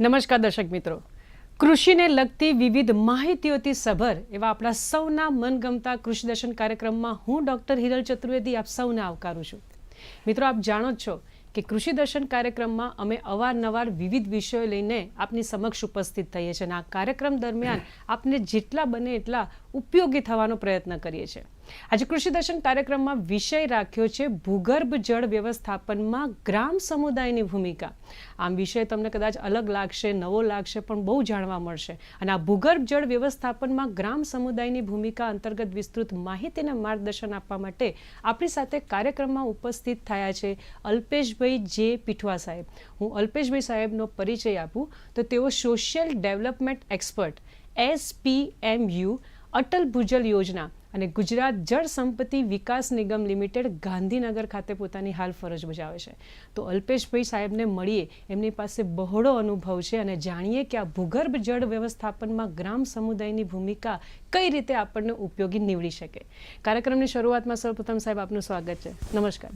નમસ્કાર દર્શક મિત્રો. કૃષિને લગતી વિવિધ માહિતીઓથી સભર એવા આપણા સૌના મનગમતા કૃષિ દર્શન કાર્યક્રમમાં હું ડૉક્ટર હિરલ ચતુર્વેદી આપ સૌને આવકારું છું. મિત્રો, આપ જાણો જ છો કે કૃષિ દર્શન કાર્યક્રમમાં અમે અવારનવાર વિવિધ વિષયો લઈને આપની સમક્ષ ઉપસ્થિત થઈએ છીએ અને આ કાર્યક્રમ દરમિયાન આપને જેટલા બને એટલા ઉપયોગી થવાનો પ્રયત્ન કરીએ છીએ. આજે કૃષિ દર્શન કાર્યક્રમમાં વિષય રાખ્યો છે ભૂગર્ભ જળ વ્યવસ્થાપનમાં ગ્રામ સમુદાયની ભૂમિકા. આમ વિષય તમને કદાચ અલગ લાગશે, નવો લાગશે, પણ બહુ જાણવા મળશે. અને આ ભૂગર્ભ જળ વ્યવસ્થાપનમાં ગ્રામ સમુદાયની ભૂમિકા અંતર્ગત વિસ્તૃત માહિતીને માર્ગદર્શન આપવા માટે આપણી સાથે કાર્યક્રમમાં ઉપસ્થિત થયા છે અલ્પેશભાઈ જે પીઠવા સાહેબ. હું અલ્પેશભાઈ સાહેબનો પરિચય આપું. તો તેઓ social development expert SPMU Atal Bhujal Yojana અને ગુજરાત જળ સંપત્તિ વિકાસ નિગમ લિમિટેડ ગાંધીનગર ખાતે પોતાની હાલ ફરજ બજાવે છે. તો અલ્પેશભાઈ સાહેબને મળીએ. એમની પાસે બહોળો અનુભવ છે અને જાણીએ કે આ ભૂગર્ભ જળ વ્યવસ્થાપનમાં ગ્રામ સમુદાયની ભૂમિકા કઈ રીતે આપણને ઉપયોગી નીવડી શકે? કાર્યક્રમની શરૂઆતમાં સૌપ્રથમ સાહેબ આપનું સ્વાગત છે. નમસ્કાર.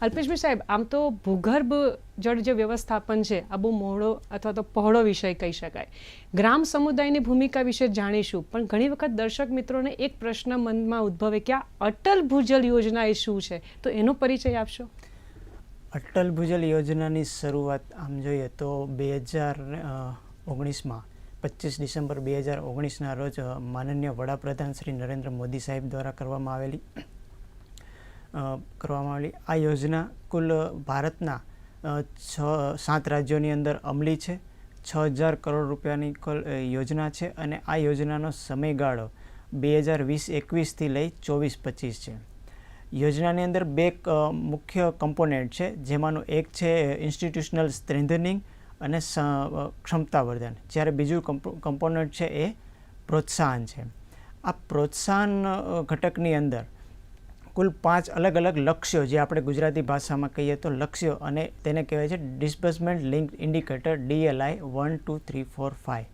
અલ્પેશભાઈ સાહેબ આમ તો ભૂગર્ભ જળ જે વ્યવસ્થાપન છે આ બહુ મોડો અથવા તો પહોળો વિષય કહી શકાય. ગ્રામ સમુદાયની ભૂમિકા વિશે જાણીશું પણ ઘણી વખત દર્શક મિત્રોને એક પ્રશ્ન મનમાં ઉદ્ભવે કે આ અટલ ભૂજલ યોજના એ શું છે? તો એનો પરિચય આપશો? અટલ ભૂજલ યોજનાની શરૂઆત આમ જોઈએ તો બે હજાર ઓગણીસમાં પચીસ ડિસેમ્બર બે હજાર ઓગણીસના રોજ માનનીય વડાપ્રધાન શ્રી નરેન્દ્ર મોદી સાહેબ દ્વારા કરવામાં આવેલી કરવામાં આવેલી આ યોજના કુલ ભારતના છ, સાત રાજ્યોની અંદર અમલી છે. છ હજાર કરોડ રૂપિયાની કુલ યોજના છે અને આ યોજનાનો સમયગાળો બે હજાર વીસ એકવીસથી લઈ ચોવીસ પચીસ છે. યોજનાની અંદર બે મુખ્ય કમ્પોનેન્ટ છે, જેમાંનું એક છે ઇન્સ્ટિટ્યુશનલ સ્ટ્રેન્થનિંગ અને ક્ષમતાવર્ધન. જ્યારે બીજું કમ્પોનન્ટ છે એ પ્રોત્સાહન છે. આ પ્રોત્સાહન ઘટકની અંદર કુલ પાંચ અલગ અલગ લક્ષ્યો, જે આપણે ગુજરાતી ભાષામાં કહીએ તો લક્ષ્યો અને તેને કહેવાય છે disbursement link indicator DLI one two three four five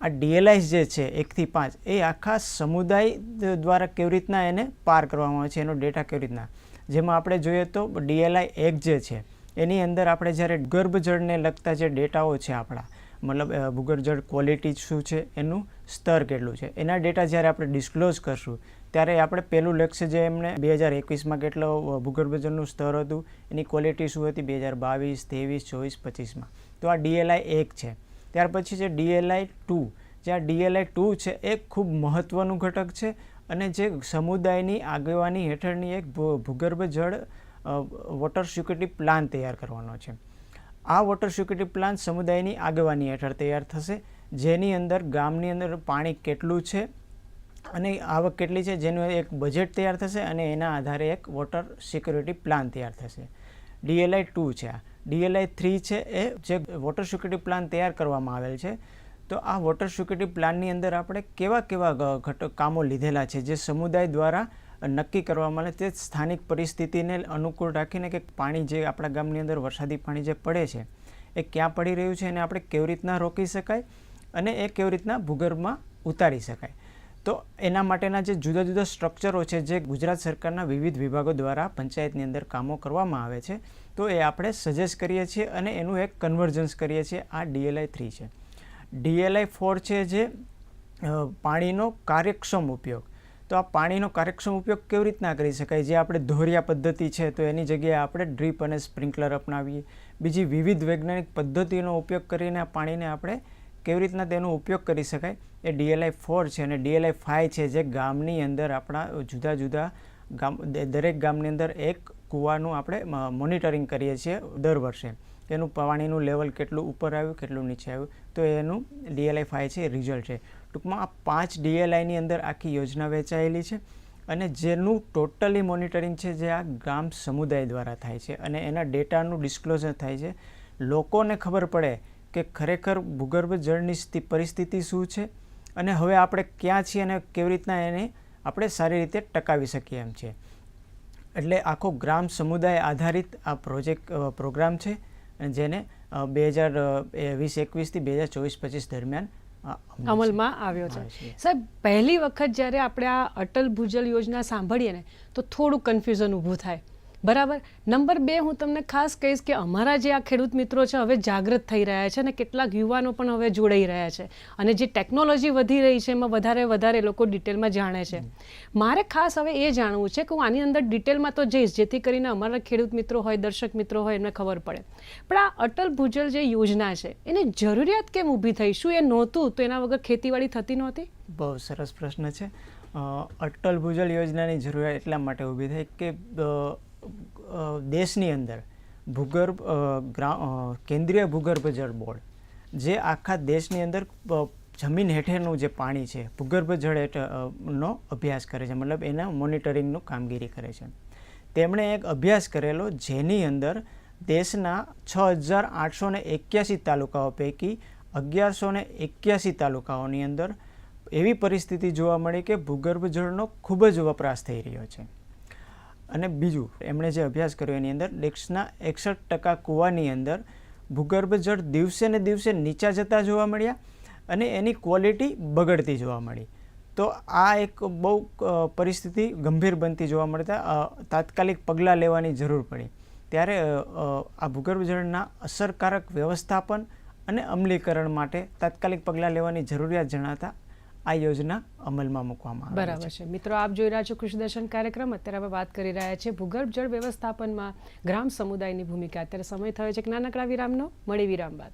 આ ડીએલઆઈ જે છે એકથી પાંચ, એ આખા સમુદાય દ્વારા કેવી રીતના એને પાર કરવામાં આવે છે, એનો ડેટા કેવી રીતના? જેમાં આપણે જોઈએ તો ડીએલઆઈ એક જે છે એની અંદર આપણે જ્યારે ગર્ભજળને લગતા જે ડેટાઓ છે આપણા, મતલબ ભૂગર્ભજળ ભૂગર્ભ ક્વોલિટી શું છે, એનું સ્તર કેટલું છે, એના ડેટા જ્યારે આપણે ડિસ્ક્લોઝ કરશું, ત્યારે આપણે પહેલું લક્ષ્ય જે એમણે બે હજાર એકવીસમાં કેટલો ભૂગર્ભજળનું સ્તર હતું, એની ક્વોલિટી શું હતી, બે હજાર બાવીસ, ત્રેવીસ, ચોવીસ, પચીસમાં. તો આ ડીએલઆઈ એક છે. ત્યાર પછી છે ડીએલઆઈ ટુ. જ્યાં ડીએલઆઈ ટુ છે, એ ખૂબ મહત્ત્વનું ઘટક છે અને જે સમુદાયની આગેવાની હેઠળની એક ભૂગર્ભ જળ વોટર સિક્યુરિટી પ્લાન તૈયાર કરવાનો છે. આ વોટર સિક્યુરિટી પ્લાન સમુદાયની આગેવાની હેઠળ તૈયાર થશે, જેની અંદર ગામની અંદર પાણી કેટલું છે અને આવક કેટલી છે, જેનું એક બજેટ તૈયાર થશે અને એના આધારે એક વોટર સિક્યુરિટી પ્લાન તૈયાર થશે. ડીએલઆઈ ટુ છે આ. ડીએલઆઈ થ્રી છે એ જે વોટર સિક્યુરિટી પ્લાન તૈયાર કરવામાં આવેલ છે. તો આ વોટર સિક્યુરિટી પ્લાનની અંદર આપણે કેવા કેવા ઘટક કામો લીધેલા છે, જે સમુદાય દ્વારા નક્કી કરવામાં આવે તે સ્થાનિક પરિસ્થિતિને અનુકૂળ રાખીને કે પાણી જે આપણા ગામની અંદર વરસાદી પાણી જે પડે છે, એ ક્યાં પડી રહ્યું છે એને આપણે કેવી રીતના રોકી શકાય અને એ કેવી રીતના ભૂગર્ભમાં ઉતારી શકાય. તો એના માટેના જે જુદા જુદા સ્ટ્રક્ચરો છે જે ગુજરાત સરકારના વિવિધ વિભાગો દ્વારા પંચાયતની અંદર કામો કરવામાં આવે છે, તો એ આપણે સજેસ્ટ કરીએ છીએ અને એનું એક કન્વર્જન્સ કરીએ છીએ. આ ડીએલઆઈ થ્રી છે. ડીએલઆઈ ફોર છે જે પાણીનો કાર્યક્ષમ ઉપયોગ. તો આ પાણીનો કાર્યક્ષમ ઉપયોગ કેવી રીતના કરી શકાય? જે આપણે ધોરિયા પદ્ધતિ છે, તો એની જગ્યાએ આપણે ડ્રીપ અને સ્પ્રિંકલર અપનાવીએ. બીજી વિવિધ વૈજ્ઞાનિક પદ્ધતિનો ઉપયોગ કરીને આ પાણીને આપણે કેવી રીતના તેનો ઉપયોગ કરી શકાય? એ ડીએલઆઈ ફોર છે અને ડીએલઆઈ ફાઇવ છે, જે ગામની અંદર આપણા જુદા જુદા ગામ દરેક ગામની અંદર એક કૂવાનું આપણે મોનિટરિંગ કરીએ છીએ દર વર્ષે. એનું પાણીનું લેવલ કેટલું ઉપર આવ્યું, કેટલું નીચે આવ્યું? તો એનું ડીએલઆઈ ફાઇવ છે રિઝલ્ટ છે. ટૂંકમાં આ પાંચ ડીએલઆઈની અંદર આખી યોજના વહેંચાયેલી છે અને જેનું ટોટલી મોનિટરિંગ છે જે આ ગ્રામ સમુદાય દ્વારા થાય છે અને એના ડેટાનું ડિસ્ક્લોઝર થાય છે લોકોને ખબર પડે કે ખરેખર ભૂગર્ભ જળની સ્થિ- પરિસ્થિતિ શું છે અને હવે આપણે ક્યાં છીએ અને કેવી રીતના એને આપણે સારી રીતે ટકાવી શકીએ એમ છે એટલે આખો ગ્રામ સમુદાય આધારિત આ પ્રોજેક્ટ પ્રોગ્રામ છે જેને બે હજાર વીસ એકવીસથી બે હજાર ચોવીસ પચીસ દરમિયાન. અમલમાં આવ્યો છે. સાહેબ પહેલી વખત જ્યારે આપણે આ અટલ ભૂજલ યોજના સાંભળીએ ને તો થોડું કન્ફ્યુઝન ઊભું થાય. બરાબર? નંબર બે, હું તમને ખાસ કહીશ કે અમારા જે આ ખેડૂત મિત્રો છે, હવે જાગૃત થઈ રહ્યા છે અને કેટલાક યુવાનો પણ હવે જોડાઈ રહ્યા છે. અને જે ટેકનોલોજી વધી રહી છે, એમાં વધારે વધારે લોકો ડિટેલમાં જાણે છે. મારે ખાસ હવે એ જાણવું છે કે હું આની અંદર ડિટેલમાં તો જઈશ, જેથી કરીને અમારા ખેડૂત મિત્રો હોય, દર્શક મિત્રો હોય, એમને ખબર પડે. પણ આ અટલ ભૂજલ જે યોજના છે, એની જરૂરિયાત કેમ ઊભી થઈ? શું એ નહોતું? તો એના વગર ખેતીવાડી થતી નહોતી? બહુ સરસ પ્રશ્ન છે. અટલ ભૂજલ યોજનાની જરૂરિયાત એટલા માટે ઊભી થઈ કે દેશની અંદર ભૂગર્ભ કેન્દ્રીય ભૂગર્ભ જળ બોર્ડ, જે આખા દેશની અંદર જમીન હેઠળનું જે પાણી છે, ભૂગર્ભ જળ નો અભ્યાસ કરે છે, મતલબ એના મોનિટરિંગનું કામગીરી કરે છે. તેમણે એક અભ્યાસ કરેલો જેની અંદર દેશના છ હજાર આઠસો ને એક્યાસી તાલુકાઓ પૈકી અગિયારસો ને એક્યાસી તાલુકાઓની અંદર એવી પરિસ્થિતિ જોવા મળી કે ભૂગર્ભ જળનો ખૂબ જ વપરાશ થઈ રહ્યો છે. અને બીજું, એમણે જે અભ્યાસ કર્યો એની અંદર, દેશના એકસઠ ટકા કૂવાની અંદર ભૂગર્ભ જળ દિવસે ને દિવસે નીચા જતા જોવા મળ્યા અને એની ક્વોલિટી બગડતી જોવા મળી. તો આ એક બહુ પરિસ્થિતિ ગંભીર બનતી જોવા મળતા તાત્કાલિક પગલાં લેવાની જરૂર પડી. ત્યારે આ ભૂગર્ભ જળના અસરકારક વ્યવસ્થાપન અને અમલીકરણ માટે તાત્કાલિક પગલાં લેવાની જરૂરિયાત જણાતા આ યોજના અમલમાં મૂકવામાં આવી બરાબર છે. મિત્રો આપ જોઈ રહ્યા છો કૃષિદર્શન કાર્યક્રમ. અત્યારે આપણે વાત કરી રહ્યા છે ભૂગર્ભ જળ વ્યવસ્થાપનમાં ગ્રામ સમુદાયની ભૂમિકા. અત્યારે સમય થયો છે નાનકડા વિરામનો. મળી વિરામ બાદ.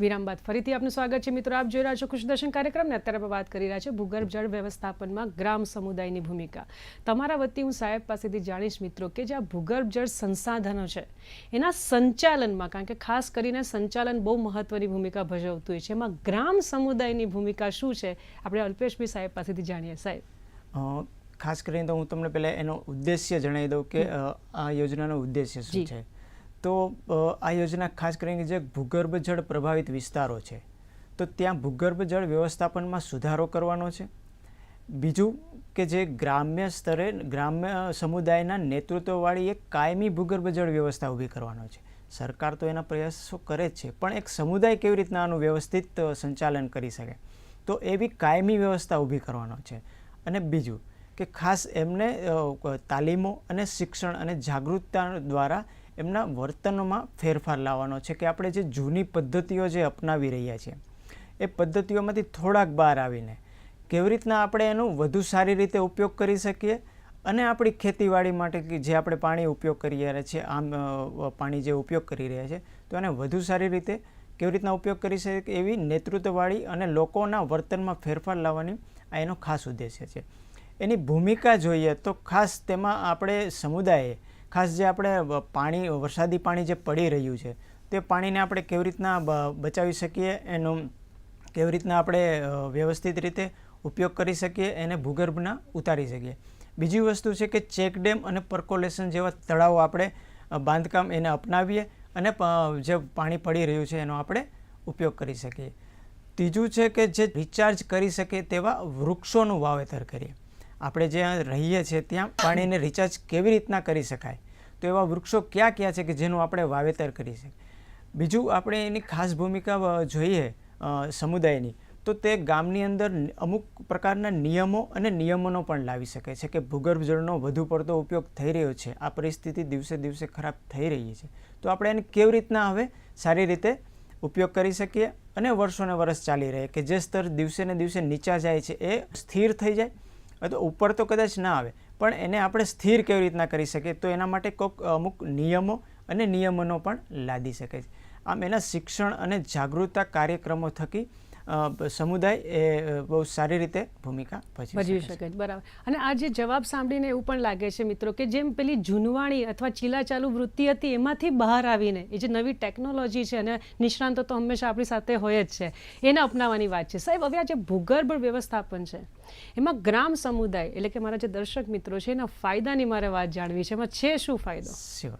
વિરામ બાદ ફરીથી આપનું સ્વાગત છે મિત્રો. આપ જોઈ રહ્યા છો કૃષિદર્શન કાર્યક્રમને અત્યારે વાત કરી રહ્યા છે ભૂગર્ભ જળ વ્યવસ્થાપનમાં ગ્રામ સમુદાયની ભૂમિકા. તમારા વતી હું સાહેબ પાસેથી જાણીશ મિત્રો કે જે આ ભૂગર્ભ જળ સંસાધનો છે એના સંચાલનમાં કારણ કે ખાસ કરીને સંચાલન બહુ મહત્વની ભૂમિકા ભજવતું હોય છે એમાં ગ્રામ સમુદાયની ભૂમિકા શું છે આપણે અલ્પેશભાઈ સાહેબ પાસેથી જાણીએ. સાહેબ. ખાસ કરીને તો હું તમને પહેલાં એનો ઉદ્દેશ્ય જણાવી દઉં કે આ યોજનાનો ઉદ્દેશ્ય શું છે. તો આ યોજના ખાસ કરીને જે ભૂગર્ભ જળ પ્રભાવિત વિસ્તારો છે, તો ત્યાં ભૂગર્ભ જળ વ્યવસ્થાપનમાં સુધારો કરવાનો છે. બીજું કે જે ગ્રામ્ય સ્તરે, ગ્રામ્ય સમુદાયના નેતૃત્વવાળી એક કાયમી ભૂગર્ભ જળ વ્યવસ્થા ઊભી કરવાનો છે. સરકાર તો એના પ્રયાસો કરે જ છે, પણ એક સમુદાય કેવી રીતના આનું વ્યવસ્થિત સંચાલન કરી શકે? તો એવી કાયમી વ્યવસ્થા ઊભી કરવાનો છે. અને બીજું કે ખાસ એમને તાલીમો અને શિક્ષણ અને જાગૃતતા દ્વારા એમના વર્તનમાં ફેરફાર લાવવાનો છે કે આપણે જે જૂની પદ્ધતિઓ જે અપનાવી રહ્યા છીએ, એ પદ્ધતિઓમાંથી થોડાક બહાર આવીને કેવી રીતના આપણે એનો વધુ સારી રીતે ઉપયોગ કરી શકીએ અને આપણી ખેતીવાડી માટે કે જે આપણે પાણી ઉપયોગ કરી રહ્યા છીએ, આમ પાણી જે ઉપયોગ કરી રહ્યા છે, તો એને વધુ સારી રીતે કેવી રીતના ઉપયોગ કરી શકે એવી નેતૃત્વવાળી અને લોકોના વર્તનમાં ફેરફાર લાવવાની આ એનો ખાસ ઉદ્દેશ્ય છે. એની ભૂમિકા જોઈએ તો ખાસ તેમાં આપણે સમુદાયે ખાસ જે આપણે પાણી વરસાદી પાણી જે પડી રહ્યું છે, તે પાણીને આપણે કેવી રીતના બચાવી શકીએ? એનો કેવી રીતના આપણે વ્યવસ્થિત રીતે ઉપયોગ કરી શકીએ? એને ભૂગર્ભના ઉતારી શકીએ. બીજી વસ્તુ છે કે ચેક ડેમ અને પર્કોલેશન જેવા તળાવો આપણે બાંધકામ એને અપનાવીએ અને જે પાણી પડી રહ્યું છે એનો આપણે ઉપયોગ કરી શકીએ. ત્રીજું છે કે જે રિચાર્જ કરી શકે તેવા વૃક્ષોનું વાવેતર કરીએ. આપણે જ્યાં રહીએ છીએ ત્યાં પાણીને રિચાર્જ કેવી રીતના કરી શકાય? તો એવા વૃક્ષો ક્યાં ક્યાં છે કે જેનું આપણે વાવેતર કરી શકીએ? બીજું આપણે એની ખાસ ભૂમિકા જોઈએ સમુદાયની. તો તે ગામની અંદર અમુક પ્રકારના નિયમો અને નિયમોનો પણ લાવી શકે છે કે ભૂગર્ભ જળનો વધુ પડતો ઉપયોગ થઈ રહ્યો છે. આ પરિસ્થિતિ દિવસે દિવસે ખરાબ થઈ રહી છે. તો આપણે એને કેવી રીતના હવે સારી રીતે ઉપયોગ કરી શકીએ અને વર્ષોને વર્ષ ચાલી રહે કે જે સ્તર દિવસે ને દિવસે નીચા જાય છે એ સ્થિર થઈ જાય તો ઉપર તો કદાચ ના આવે, પણ એને આપણે સ્થિર કેવી રીતના કરી શકીએ? તો એના માટે કોઈક અમુક નિયમો અને નિયમનો પણ લાદી શકે છે. આમ એના શિક્ષણ અને જાગૃતતા કાર્યક્રમો થકી સમુદાય એ બહુ સારી રીતે ભૂમિકા ભજવી શકે છે. બરાબર. અને આ જે જવાબ સાંભળીને એવું પણ લાગે છે મિત્રો કે જેમ પેલી જૂનવાણી અથવા ચીલાચાલુ વૃત્તિ હતી એમાંથી બહાર આવીને એ જે નવી ટેકનોલોજી છે અને નિષ્ણાંતો તો હંમેશા આપણી સાથે હોય જ છે એને અપનાવવાની વાત છે. સાહેબ હવે આ જે ભૂગર્ભ વ્યવસ્થાપન છે એમાં ગ્રામ સમુદાય એટલે કે મારા જે દર્શક મિત્રો છે એના ફાયદાની મારે વાત જાણવી છે. એમાં છે શું ફાયદો? Sure.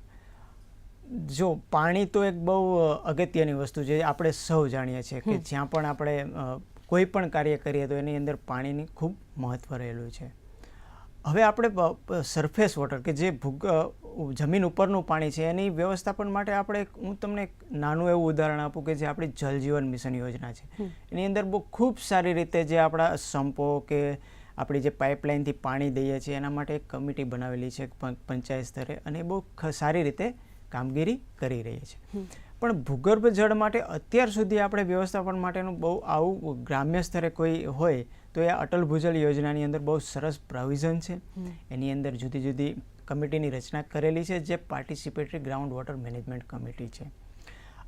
જો પાણી તો એક બહુ અગત્યની વસ્તુ છે આપણે સૌ જાણીએ છીએ કે જ્યાં પણ આપણે કોઈ પણ કાર્ય કરીએ તો એની અંદર પાણીની ખૂબ મહત્વ રહેલું છે. હવે આપણે સરફેસ વોટર કે જે ભૂગ જમીન ઉપરનું પાણી છે એની વ્યવસ્થાપન માટે આપણે હું તમને એક નાનું એવું ઉદાહરણ આપું કે જે આપણી જલ જીવન મિશન યોજના છે. એની અંદર બહુ ખૂબ સારી રીતે જે આપણા સંપો કે આપણી જે પાઇપલાઇનથી પાણી દઈએ છીએ એના માટે એક કમિટી બનાવેલી છે પંચાયત સ્તરે અને એ બહુ સારી રીતે કામગીરી કરી રહી છે. પણ ભૂગર્ભ જળ માટે અત્યાર સુધી આપણે વ્યવસ્થાપન માટેનું બહુ આવું ગ્રામ્ય સ્તરે કોઈ હોય તો એ અટલ ભૂજલ યોજનાની અંદર બહુ સરસ પ્રોવિઝન છે. એની અંદર જુદી જુદી કમિટીની રચના કરેલી છે જે participatory ground water management committee છે.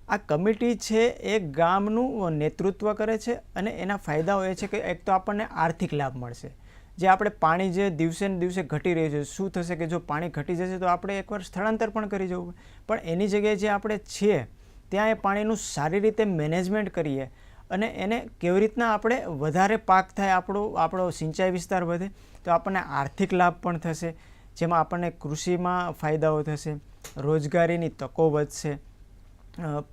આ કમિટી છે એ ગામનું નેતૃત્વ કરે છે અને એના ફાયદાઓ એ છે કે એક તો આપણને આર્થિક લાભ મળશે. જે આપણે પાણી જે દિવસે ને દિવસે ઘટી રહ્યું છે, શું થશે કે જો પાણી ઘટી જશે તો આપણે એકવાર સ્થળાંતર પણ કરી જવું. પણ એની જગ્યાએ જે આપણે છીએ, ત્યાં એ પાણીનું સારી રીતે મેનેજમેન્ટ કરીએ અને એને કેવી રીતના આપણે વધારે પાક થાય આપણો આપણો સિંચાઈ વિસ્તાર વધે, તો આપણને આર્થિક લાભ પણ થશે, જેમાં આપણને કૃષિમાં ફાયદાઓ થશે, રોજગારીની તકો વધશે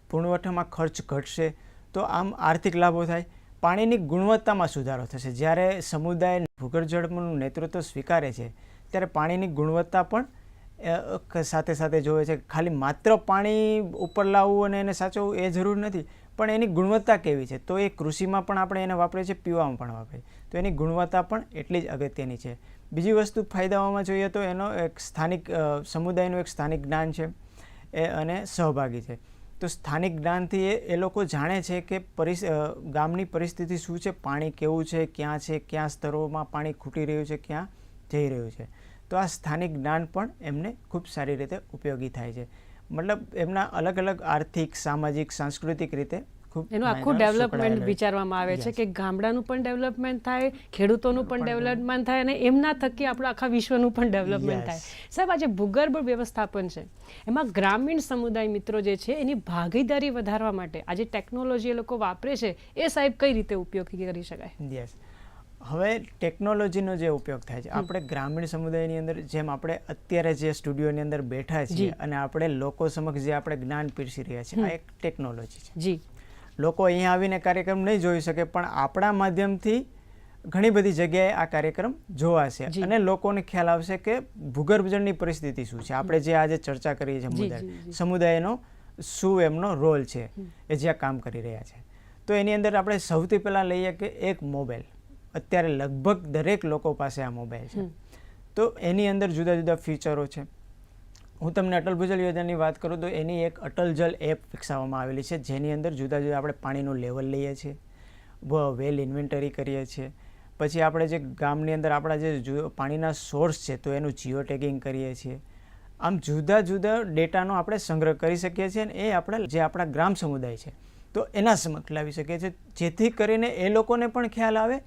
પુરવઠામાં ખર્ચ ઘટશે, તો આમ આર્થિક લાભો થાય. પાણીની ગુણવત્તામાં સુધારો થશે. જ્યારે સમુદાય ભૂગર્ભ જળનું નેતૃત્વ સ્વીકારે છે, ત્યારે પાણીની ગુણવત્તા પણ સાથે સાથે જોવે છે. ખાલી માત્ર પાણી ઉપર લાવવું અને એને સાચવવું એ જરૂર નથી, પણ એની ગુણવત્તા કેવી છે? તો એ કૃષિમાં પણ આપણે એને વાપરીએ છીએ, પીવામાં પણ વાપરીએ તો એની ગુણવત્તા પણ એટલી જ અગત્યની છે. બીજી વસ્તુ ફાયદાઓમાં જોઈએ તો એનો એક સ્થાનિક સમુદાયનું એક સ્થાનિક જ્ઞાન છે, એ અને સહભાગી છે. તો સ્થાનિક જ્ઞાનથી એ લોકો જાણે છે કે પરિસ ગામની પરિસ્થિતિ શું છે, પાણી કેવું છે, ક્યાં છે, ક્યાં સ્તરોમાં પાણી ખૂટી રહ્યું છે, ક્યાં જઈ રહ્યું છે. તો આ સ્થાનિક જ્ઞાન પણ એમને ખૂબ સારી રીતે ઉપયોગી થાય છે. મતલબ એમના અલગ અલગ આર્થિક, સામાજિક, સાંસ્કૃતિક રીતે એનું આખું ડેવલપમેન્ટ વિચારવામાં આવે છે કે ગામડાનું પણ ડેવલપમેન્ટ થાય ખેડૂતોનું પણ ડેવલપમેન્ટ થાય અને એમના થકી આપણું આખા વિશ્વનું પણ ડેવલપમેન્ટ થાય. સાહેબ આજે ભૂગર્ભ વ્યવસ્થાપન છે. એમાં ગ્રામીણ સમુદાય મિત્રો જે છે એની ભાગીદારી વધારવા માટે આજે ટેકનોલોજી એ લોકો વાપરે છે એ સાહેબ કઈ રીતે ઉપયોગી કરી શકાય? યસ હવે ટેકનોલોજીનો જે ઉપયોગ થાય છે આપણે ગ્રામીણ સમુદાયની અંદર જેમ આપણે અત્યારે જે સ્ટુડિયોની અંદર બેઠા છીએ અને આપણે લોકો સમક્ષ જે આપણે જ્ઞાન પીરસી રહ્યા છીએ આ એક ટેકનોલોજી છે. જી. લોકો અહીંયા આવીને કાર્યક્રમ નહીં જોઈ શકે પણ આપણા માધ્યમથી ઘણી બધી જગ્યાએ આ કાર્યક્રમ જોવાશે. અને લોકોને ખ્યાલ આવશે કે ભૂગર્ભજળની પરિસ્થિતિ શું છે. આપણે જે આજે ચર્ચા કરીએ છીએ જી. સમુદાયનો શું એમનો રોલ છે એ જ્યાં કામ કરી રહ્યા છે. તો એની અંદર આપણે સૌથી પહેલાં લઈએ કે એક મોબાઈલ. અત્યારે લગભગ દરેક લોકો પાસે આ મોબાઈલ છે. તો એની અંદર જુદા જુદા ફીચરો છે. હું તમને અટલ ભૂજલ યોજનાની વાત કરું તો એની એક અટલ જલ એપ વિકસાવવામાં આવેલી છે, જેની અંદર જુદા જુદા આપણે પાણીનું લેવલ લઈએ છીએ વેલ ઇન્વેન્ટરી કરીએ છીએ, પછી આપણે જે ગામની અંદર આપણા જે પાણીના સોર્સ છે તો એનું જીઓ ટેગિંગ કરીએ છીએ. આમ જુદા જુદા ડેટાનો આપણે સંગ્રહ કરી શકીએ છીએ અને એ આપણે જે આપણા ગ્રામ સમુદાય છે, તો એના સમક્ષ લાવી શકીએ છીએ. જેથી કરીને એ લોકોને પણ ખ્યાલ આવે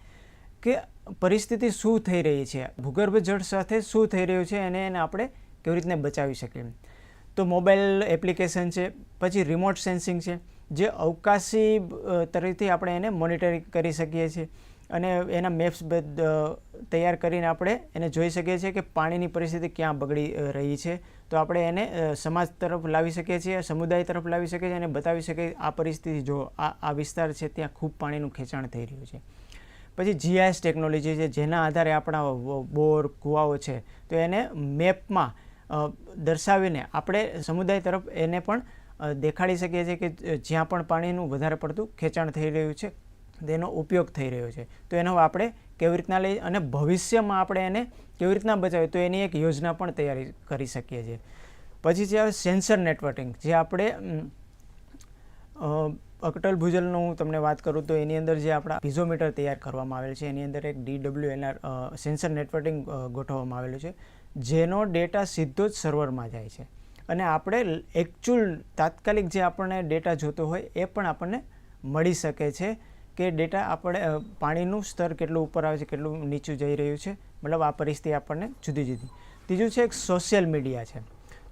કે પરિસ્થિતિ શું થઈ રહી છે, ભૂગર્ભ જળ સાથે શું થઈ રહ્યું છે અને એને આપણે કેવી રીતને બચાવી શકીએ તો મોબાઈલ એપ્લિકેશન છે, પછી રિમોટ સેન્સિંગ છે, જે અવકાશી તરીકે આપણે એને મોનિટરિંગ કરી શકીએ છીએ અને એના મેપ્સ તૈયાર કરીને આપણે એને જોઈ શકીએ છીએ કે પાણીની પરિસ્થિતિ ક્યાં બગડી રહી છે. તો આપણે એને સમાજ તરફ લાવી શકીએ છીએ, સમુદાય તરફ લાવી શકીએ છીએ અને બતાવી શકીએ આ પરિસ્થિતિ જો આ આ વિસ્તાર છે ત્યાં ખૂબ પાણીનું ખેંચાણ થઈ રહ્યું છે. પછી જીઆઈએસ ટેકનોલોજી છે, જેના આધારે આપણા બોર, કૂવાઓ છે, તો એને મેપમાં દર્શાવીને આપણે સમુદાય તરફ એને પણ દેખાડી શકીએ છીએ કે જ્યાં પણ પાણીનું વધારે પડતું ખેંચાણ થઈ રહ્યું છે, તેનો ઉપયોગ થઈ રહ્યો છે. તો એનો આપણે કેવી રીતના લઈ અને ભવિષ્યમાં આપણે એને કેવી રીતના બચાવીએ, તો એની એક યોજના પણ તૈયારી કરી શકીએ છીએ. પછી છે સેન્સર નેટવર્કિંગ, જે આપણે અકટલ ભૂજલનો હું તમને વાત કરું તો એની અંદર જે આપણા પીઝોમીટર તૈયાર કરવામાં આવેલ છે, એની અંદર એક ડીડબ્લ્યુ એનઆર સેન્સર નેટવર્કિંગ ગોઠવવામાં આવેલું છે. જેનો ડેટા સીધો જ સર્વરમાં જાય છે. અને આપણે એકચ્યુઅલ તાત્કાલિક જે આપણને ડેટા જોતો હોય એ પણ આપણને મળી શકે છે કે ડેટા આપણે પાણીનું સ્તર કેટલું ઉપર આવે છે, કેટલું નીચું જઈ રહ્યું છે, મતલબ આ પરિસ્થિતિ આપણને જુદી જુદી. ત્રીજું છે એક સોશિયલ મીડિયા છે.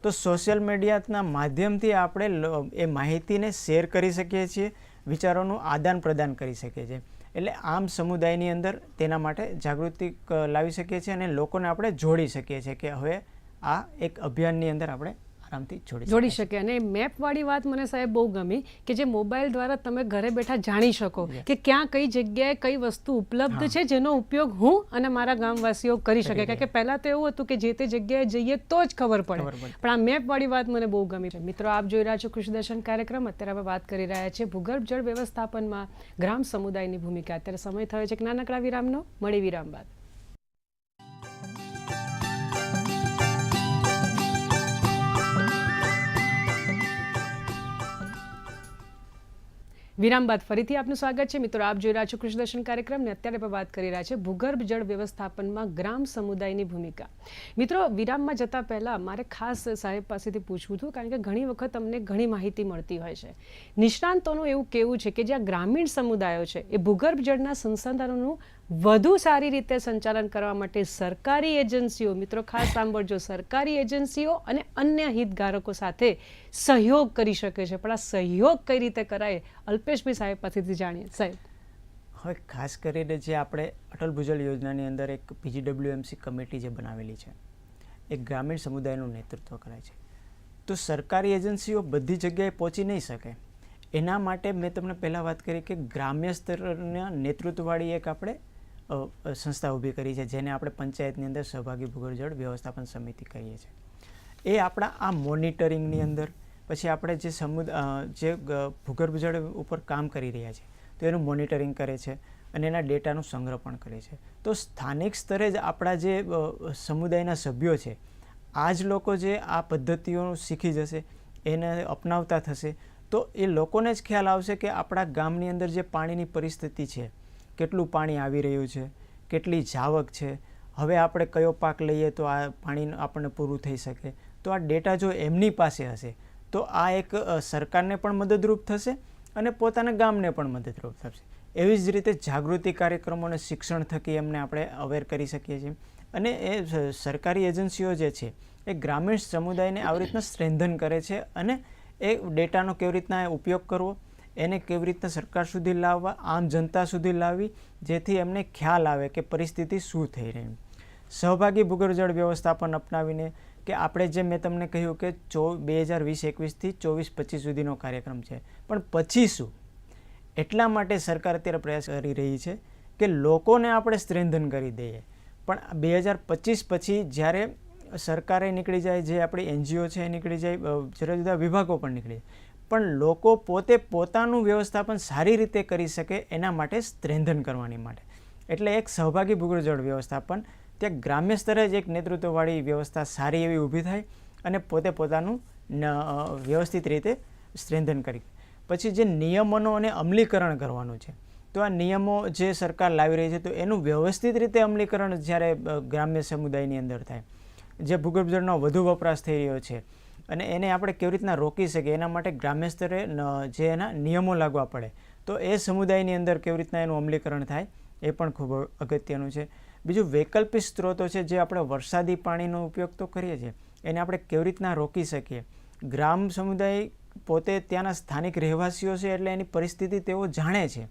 તો સોશિયલ મીડિયાના માધ્યમથી આપણે એ માહિતીને શેર કરી શકીએ છીએ, વિચારોનું આદાન પ્રદાન કરી શકીએ છીએ. એટલે આમ સમુદાયની અંદર તેના માટે જાગૃતિ લાવી શકીએ છીએ અને લોકોને આપણે જોડી શકીએ છીએ કે હવે આ એક અભિયાનની અંદર આપણે આરામથી જોડી જોડી શકે. અને મેપવાળી વાત મને સાહેબ બહુ ગમી કે જે મોબાઈલ દ્વારા તમે ઘરે બેઠા જાણી શકો કે ક્યાં કઈ જગ્યાએ કઈ વસ્તુ ઉપલબ્ધ છે જેનો ઉપયોગ હું અને મારા ગામવાસીઓ કરી શકે કારણ કે પહેલા તો એવું હતું કે જે તે જગ્યાએ જઈએ તો જ ખબર પડે. પણ આ મેપ વાળી વાત મને બહુ ગમી છે. મિત્રો આપ જોઈ રહ્યા છો કૃષિ દર્શન કાર્યક્રમ. અત્યારે અમે વાત કરી રહ્યા છે ભૂગર્ભ જળ વ્યવસ્થાપનમાં ગ્રામ સમુદાયની ભૂમિકા. અત્યારે સમય થયો છે એક નાનકડા વિરામનો. મળી વિરામ બાદ. વિરામ બાદ ફરીથી આપનું સ્વાગત છે. મિત્રો, આપ જોઈ રહ્યા છો કૃષિ દર્શન કાર્યક્રમ ને અત્યારે આપણે વાત કરી રહ્યા છે ભૂગર્ભ જળ વ્યવસ્થાપનમાં ગ્રામ સમુદાયની ભૂમિકા. મિત્રો, વિરામમાં જતા પહેલા મારે ખાસ સાહેબ પાસેથી પૂછવું હતું, કારણ કે ઘણી વખત અમને ઘણી માહિતી મળતી હોય છે. નિષ્ણાંતોનું એવું કહેવું છે કે જ્યાં ગ્રામીણ સમુદાયો છે, એ ભૂગર્ભ જળના સંસાધનોનું વધુ સારી રીતે સંચાલન કરવા માટે સરકારી એજન્સીઓ, મિત્રો, ખાસ સાંભળજો, સરકારી એજન્સીઓ અને અન્ય હિતધારકો સાથે સહયોગ કરી શકે છે. પણ આ સહયોગ કઈ રીતે કરાય, અલ્પેશભાઈ સાહેબ પાસેથી જાણીએ. સાહેબ. હવે ખાસ કરીને જે આપણે અટલ ભૂજલ યોજનાની અંદર એક પીજીડબ્લ્યુએમસી કમિટી જે બનાવેલી છે, એ ગ્રામીણ સમુદાયનું નેતૃત્વ કરે છે. તો સરકારી એજન્સીઓ બધી જગ્યાએ પહોંચી નહીં શકે. એના માટે મેં તમને પહેલાં વાત કરી કે ગ્રામ્ય સ્તરના નેતૃત્વવાળી એક આપણે સંસ્થા ઊભી કરી છે, જેને આપણે પંચાયતની અંદર સહભાગી ભૂગર્ભ વ્યવસ્થાપન સમિતિ કહીએ છીએ. એ આપણા આ મોનિટરિંગની અંદર પછી આપણે જે સમુદ જે ભૂગર્ભજળ ભૂગર્ભ જળ ઉપર કામ કરી રહ્યા છે, તો એનું મોનિટરિંગ કરે છે અને એના ડેટાનું સંગ્રહ પણ કરે છે. તો સ્થાનિક સ્તરે જ આપણા જે સમુદાયના સભ્યો છે આ જ લોકો જે આ પદ્ધતિઓ શીખી જશે, એને અપનાવતા થશે, તો એ લોકોને જ ખ્યાલ આવશે કે આપણા ગામની અંદર જે પાણીની પરિસ્થિતિ છે કેટલું પાણી આવી રહ્યું છે, કેટલી જાવક છે, હવે આપણે કયો પાક લઈએ તો આ પાણી આપણને પૂરું થઈ શકે. તો આ ડેટા જો એમની પાસે હશે, તો આ એક સરકારને પણ મદદરૂપ થશે અને પોતાના ગામને પણ મદદરૂપ થશે. એવી જ રીતે જાગૃતિ કાર્યક્રમો અને શિક્ષણ થકી એમને આપણે અવેર કરી શકીએ છીએ. અને એ સરકારી એજન્સીઓ જે છે, એ ગ્રામીણ સમુદાયને આવી રીતના સ્ટ્રેન્ધન કરે છે અને એ ડેટાનો કેવી રીતના ઉપયોગ કરવો એને કેવી રીતના સરકાર સુધી લાવવા, આમ જનતા સુધી લાવવી, જેથી એમને ખ્યાલ આવે કે પરિસ્થિતિ શું થઈ રહી સહભાગી ભૂગર્ભ જળ વ્યવસ્થાપન અપનાવીને કે આપણે જે મેં તમને કહ્યું કે ચો, બે હજાર વીસ એકવીસથી ચોવીસ પચીસ સુધીનો કાર્યક્રમ છે. પણ પછી શું? એટલા માટે સરકાર અત્યારે પ્રયાસ કરી રહી છે કે લોકોને આપણે સ્ટ્રેન્ધન કરી દઈએ. પણ બે હજાર પચીસ પછી જ્યારે સરકારે નીકળી જાય, જે આપણી એનજીઓ છે એ નીકળી જાય જુદા જુદા વિભાગો પણ નીકળી. જાય પણ લોકો પોતે પોતાનું વ્યવસ્થાપન સારી રીતે કરી શકે એના માટે સ્ટ્રેન્ધન કરવાની માટે. એટલે એક સહભાગી ભૂગર્ભજળ વ્યવસ્થાપન, ત્યાં ગ્રામ્ય સ્તરે જ એક નેતૃત્વવાળી વ્યવસ્થા સારી એવી ઊભી થાય અને પોતે પોતાનું વ્યવસ્થિત રીતે સ્ટ્રેન્ધન કરી. પછી જે નિયમોનો અને અમલીકરણ કરવાનું છે. તો આ નિયમો જે સરકાર લાવી રહી છે, તો એનું વ્યવસ્થિત રીતે અમલીકરણ જ્યારે ગ્રામ્ય સમુદાયની અંદર થાય. જે ભૂગર્ભજળનો વધુ વપરાશ થઈ રહ્યો છે અને એને આપણે કેવી રીતના રોકી શકીએ? એના માટે ગ્રામ્ય સ્તરે જે એના નિયમો લાગવા પડે. તો એ સમુદાયની અંદર કેવી રીતના એનું અમલીકરણ થાય, એ પણ ખૂબ અગત્યનું છે. બીજું, વૈકલ્પિક સ્ત્રોતો છે જે આપણે વરસાદી પાણીનો ઉપયોગ તો કરીએ છીએ, એને આપણે કેવી રીતના રોકી શકીએ? ગ્રામ સમુદાય પોતે ત્યાંના સ્થાનિક રહેવાસીઓ છે એટલે એની પરિસ્થિતિ તેઓ જાણે છે.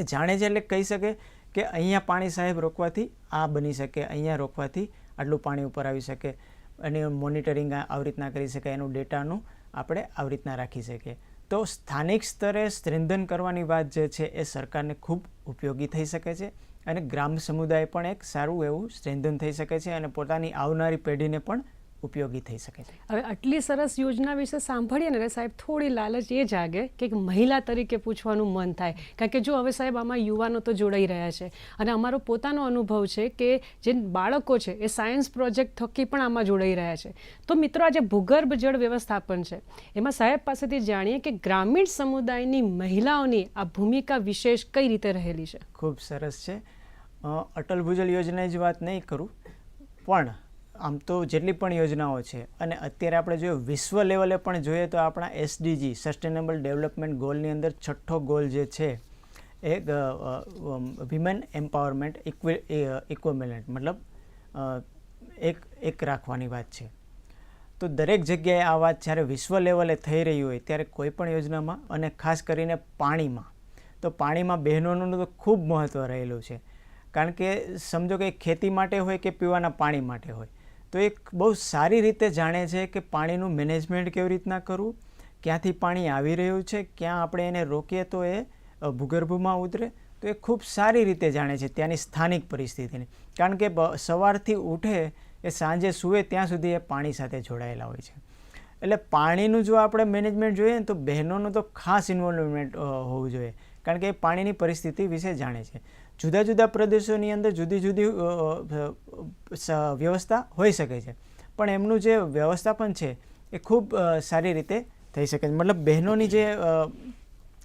એ જાણે છે એટલે કહી શકે કે અહીંયા પાણી સાહેબ રોકવાથી આ બની શકે, અહીંયા રોકવાથી આટલું પાણી ઉપર આવી શકે. અને મોનિટરિંગ આવી રીતના કરી શકાય, એનું ડેટાનું આપણે આવી રીતના રાખી શકીએ. તો સ્થાનિક સ્તરે સ્ટ્રેન્ધન કરવાની વાત જે છે, એ સરકારને ખૂબ ઉપયોગી થઈ શકે છે અને ગ્રામ સમુદાય પણ એક સારું એવું સ્ટ્રેન્ધન થઈ શકે છે અને પોતાની આવનારી પેઢીને પણ ઉપયોગી થઈ શકે છે. હવે આટલી સરસ યોજના વિશે સાંભળીએ ને સાહેબ થોડી લાલચ એ જાગે કે એક મહિલા તરીકે પૂછવાનું મન થાય. કારણ કે જો હવે સાહેબ આમાં યુવાનો તો જોડાઈ રહ્યા છે. અને અમારો પોતાનો અનુભવ છે કે જે બાળકો છે એ સાયન્સ પ્રોજેક્ટ થકી પણ આમાં જોડાઈ રહ્યા છે. તો મિત્રો આ જે ભૂગર્ભ જળ વ્યવસ્થાપન છે. એમાં સાહેબ પાસેથી જાણીએ કે ગ્રામીણ સમુદાયની મહિલાઓની આ ભૂમિકા વિશેષ કઈ રીતે રહેલી છે? ખૂબ સરસ છે. અટલ ભૂજલ યોજના જ વાત નહીં કરું પણ આમ તો જેટલી પણ યોજનાઓ છે, અને અત્યારે આપણે જોઈએ વિશ્વ લેવલે પણ જોઈએ તો આપણા એસડીજી સસ્ટેનેબલ ડેવલપમેન્ટ ગોલની અંદર છઠ્ઠો ગોલ જે છે, એ વિમેન એમ્પાવરમેન્ટ ઇક્વે ઇક્વિમેલન્ટ મતલબ એક એક રાખવાની વાત છે. તો દરેક જગ્યાએ આ વાત જ્યારે વિશ્વ લેવલે થઈ રહી હોય ત્યારે કોઈ પણ યોજનામાં અને ખાસ કરીને પાણીમાં, તો પાણીમાં બહેનોનું તો ખૂબ મહત્ત્વ રહેલું છે. કારણ કે સમજો કે ખેતી માટે હોય કે પીવાના પાણી માટે હોય તો એ બહુ સારી રીતે જાણે છે કે પાણીનું મેનેજમેન્ટ કેવી રીતના કરવું, ક્યાંથી પાણી આવી રહ્યું છે, ક્યાં આપણે એને રોકીએ તો એ ભૂગર્ભમાં ઉતરે, તો એ ખૂબ સારી રીતે જાણે છે ત્યાંની સ્થાનિક પરિસ્થિતિની. કારણ કે સવારથી ઉઠે, એ સાંજે સૂવે ત્યાં સુધી એ પાણી સાથે જોડાયેલા હોય છે. એટલે પાણીનું જો આપણે મેનેજમેન્ટ જોઈએ ને તો બહેનોનું તો ખાસ ઇન્વોલ્વમેન્ટ હોવું જોઈએ. કારણ કે એ પાણીની પરિસ્થિતિ વિશે જાણે છે. જુદા જુદા પ્રદેશોની અંદર જુદી જુદી વ્યવસ્થા હોઈ શકે છે. પણ એમનું જે વ્યવસ્થાપન છે એ ખૂબ સારી રીતે થઈ શકે છે. મતલબ બહેનોની જે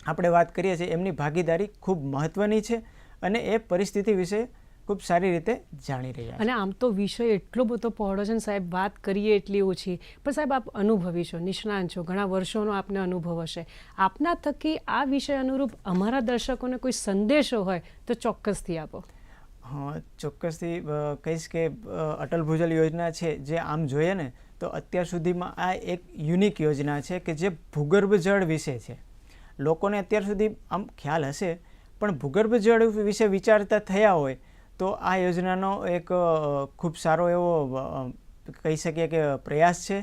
આપણે વાત કરીએ છીએ, એમની ભાગીદારી ખૂબ મહત્ત્વની છે અને એ પરિસ્થિતિ વિશે ખૂબ સારી રીતે જાણી રહ્યા છે. અને આમ તો વિષય એટલો બધો પહોળો છે ને સાહેબ વાત કરીએ એટલી ઓછી. પણ સાહેબ આપ અનુભવી છો નિષ્ણાંત છો ઘણા વર્ષોનો આપને અનુભવ હશે. આપના થકી આ વિષય અનુરૂપ અમારા દર્શકોને કોઈ સંદેશો હોય તો ચોક્કસથી આપો. હા ચોક્કસથી કહીશ કે અટલ ભૂજલ યોજના છે જે આમ જોઈએ ને તો અત્યાર સુધીમાં આ એક યુનિક યોજના છે કે જે ભૂગર્ભ જળ વિશે છે. લોકોને અત્યાર સુધી આમ ખ્યાલ હશે પણ ભૂગર્ભ જળ વિશે વિચારતા થયા હોય તો આ યોજનાનો એક ખૂબ સારો એવો કહી શકીએ કે પ્રયાસ છે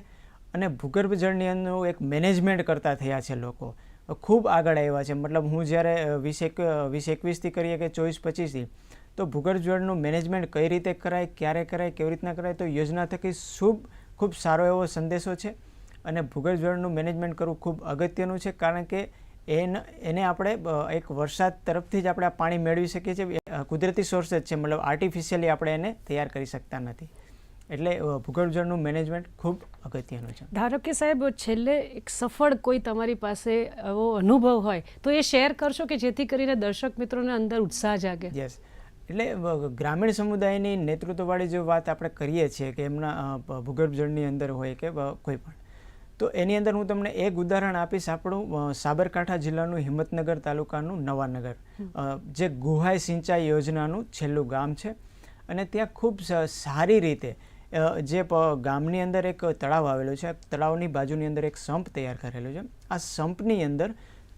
અને ભૂગર્ભ જળની અંદર એક મેનેજમેન્ટ કરતા થયા છે લોકો. ખૂબ આગળ આવ્યા છે. મતલબ હું જ્યારે વીસ એક વીસ એકવીસથી કરીએ કે ચોવીસ પચીસથી તો ભૂગર્ભ જળનું મેનેજમેન્ટ કઈ રીતે કરાય, ક્યારે કરાય, કેવી રીતના કરાય, તો યોજના થકી શુભ, ખૂબ સારો એવો સંદેશો છે. અને ભૂગર્ભ જળનું મેનેજમેન્ટ કરવું ખૂબ અગત્યનું છે. કારણ કે એન એને આપણે એક વરસાદ તરફથી જ આપણે પાણી મેળવી શકીએ છીએ. કુદરતી સોર્સ જ છે. મતલબ આર્ટિફિશિયલી આપણે એને તૈયાર કરી શકતા નથી. એટલે ભૂગર્ભ જળનું મેનેજમેન્ટ ખૂબ અગત્યનું છે. ધારો કે સાહેબ છેલ્લે એક સફળ કોઈ તમારી પાસે એવો અનુભવ હોય તો એ શેર કરશો કે જેથી કરીને દર્શક મિત્રોને અંદર ઉત્સાહ જાગે? યસ એટલે ગ્રામીણ સમુદાયની નેતૃત્વવાળી જો વાત આપણે કરીએ છીએ કે એમના ભૂગર્ભ જળની અંદર હોય કે કોઈ પણ તો એની અંદર હું તમને એક ઉદાહરણ આપીશ આપણું સાબરકાંઠા જિલ્લાનું હિંમતનગર તાલુકાનું નવાનગર. જે ગુહાઈ સિંચાઈ યોજનાનું છેલ્લું ગામ છે અને ત્યાં ખૂબ સારી રીતે જે ગામની અંદર એક તળાવ આવેલું છે તળાવની બાજુની અંદર એક સંપ તૈયાર કરેલો છે. આ સંપની અંદર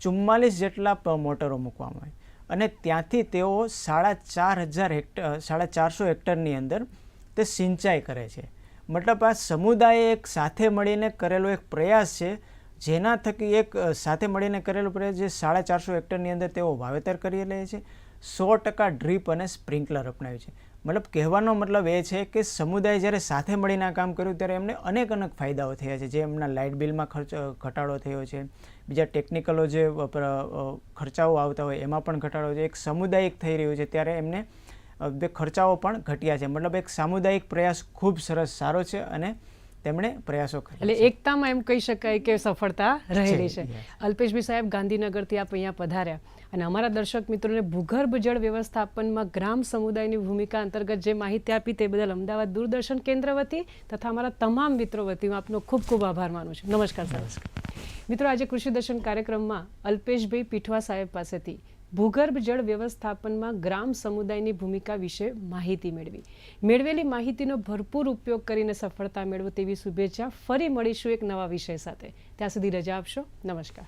ચુમ્માલીસ જેટલા મોટરો મૂકવામાં આવે. અને ત્યાંથી તેઓ સાડા ચાર હજાર હેક્ટર સાડા ચારસો હેક્ટરની અંદર તે સિંચાઈ કરે છે. મતલબ આ સમુદાયે એક સાથે મળીને કરેલો એક પ્રયાસ છે, જેના થકી એક સાથે મળીને કરેલો પ્રયાસ જે સાડા ચારસો હેક્ટરની અંદર તેઓ વાવેતર કરી લે છે, સો ટકા ડ્રીપ અને સ્પ્રિંકલર અપનાવ્યું છે. મતલબ કહેવાનો મતલબ એ છે કે સમુદાય જ્યારે સાથે મળીને આ કામ કર્યું ત્યારે એમને અનેક અનેક ફાયદાઓ થયા છે, જે એમના લાઇટ બિલમાં ખર્ચ ઘટાડો થયો છે. બીજા ટેકનિકલો જે ખર્ચાઓ આવતા હોય એમાં પણ ઘટાડો છે. એક સમુદાયિક થઈ રહ્યું છે ત્યારે એમને અ, ખર્ચાઓ પણ ઘટ્યા છે. મતલબ એક સામુદાયિક પ્રયાસ ખૂબ સરસ સારો છે અને તેમણે પ્રયાસો કર્યા એટલે એકતામાં એમ કહી શકાય કે સફળતા રહેલી છે અલ્પેશભાઈ સાહેબ ગાંધીનગરથી આપ અહીંયા પધાર્યા અને અમારા દર્શક મિત્રોને ભૂગર્ભ જળ વ્યવસ્થાપનમાં ગ્રામ સમુદાયની ભૂમિકા અંતર્ગત જે માહિતી આપી તે બદલ અમદાવાદ દૂરદર્શન કેન્દ્ર વતી તથા અમારા તમામ મિત્રો વતી હું આપનો ખૂબ ખૂબ આભાર માનું છું. નમસ્કાર સર મિત્રો આજે કૃષિ દર્શન કાર્યક્રમમાં અલ્પેશભાઈ પીઠવા સાહેબ પાસેથી ભૂગર્ભ જળ વ્યવસ્થાપનમાં ગ્રામ સમુદાયની ભૂમિકા વિશે માહિતી મેળવી. મેળવેલી માહિતીનો ભરપૂર ઉપયોગ કરીને સફળતા મેળવો તેવી શુભેચ્છા ફરી મળીશું એક નવા વિષય સાથે. ત્યાં સુધી રજા આપશો. નમસ્કાર.